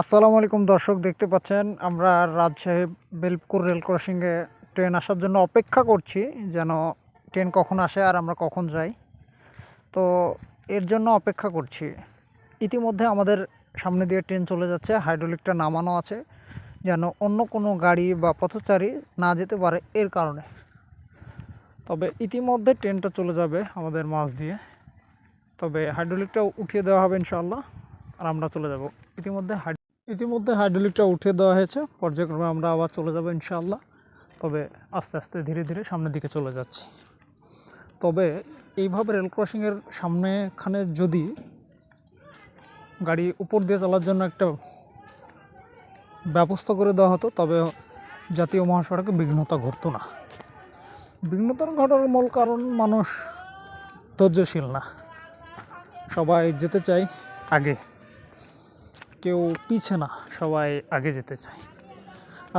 আসসালামু আলাইকুম দর্শক, দেখতে পাচ্ছেন আমরা রাজশাহী বেলপুর রেল ক্রসিংয়ে ট্রেন আসার জন্য অপেক্ষা করছি, যেন ট্রেন কখন আসে আর আমরা কখন যাই। তো এর জন্য অপেক্ষা করছি। ইতিমধ্যে আমাদের সামনে দিয়ে ট্রেন চলে যাচ্ছে, হাইড্রোলিকটা নামানো আছে, যেন অন্য কোনো গাড়ি বা পথচারী না যেতে পারে এর কারণে। তবে ইতিমধ্যে ট্রেনটা চলে যাবে আমাদের মাঝ দিয়ে। তবে হাইড্রোলিকটা উঠিয়ে দেওয়া হবে ইনশাআল্লাহ, আর আমরা চলে যাব। ইতিমধ্যে ইতিমধ্যে হাইড্রোলিকটা উঠিয়ে দেওয়া হয়েছে। পর্যায়ক্রমে আমরা আবার চলে যাব ইনশাআল্লাহ। তবে আস্তে আস্তে ধীরে ধীরে সামনের দিকে চলে যাচ্ছি। তবে এইভাবে রেল ক্রসিংয়ের সামনেখানে যদি গাড়ি উপর দিয়ে চলার জন্য একটা ব্যবস্থা করে দেওয়া হতো, তবে জাতীয় মহাসড়কে বিঘ্নতা ঘটতো না। বিঘ্নতার ঘটার মূল কারণ মানুষ ধৈর্যশীল না। সবাই যেতে চায় আগে। কেউ পিছে না, সবাই আগে যেতে চায়।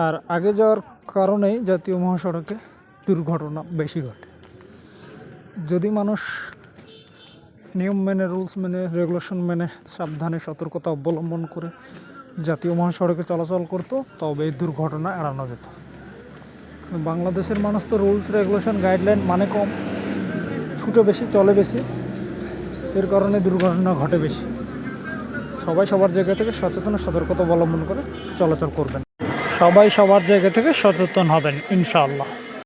আর আগে যাওয়ার কারণেই জাতীয় মহাসড়কে দুর্ঘটনা বেশি ঘটে। যদি মানুষ নিয়ম মেনে, রুলস মেনে, রেগুলেশন মেনে সাবধানে, সতর্কতা অবলম্বন করে জাতীয় মহাসড়কে চলাচল করতো তবে এই দুর্ঘটনা এড়ানো যেত। বাংলাদেশের মানুষ তো রুলস, রেগুলেশন, গাইডলাইন মানে কম। ছুটে বেশি, চলে বেশি। এর কারণে দুর্ঘটনা ঘটে বেশি। সবাই সবার জায়গা থেকে সচেতন সতর্কতা অবলম্বন করে চলাচল করবেন। সবাই সবার জায়গা থেকে সচেতন হবেন, ইনশাআল্লাহ।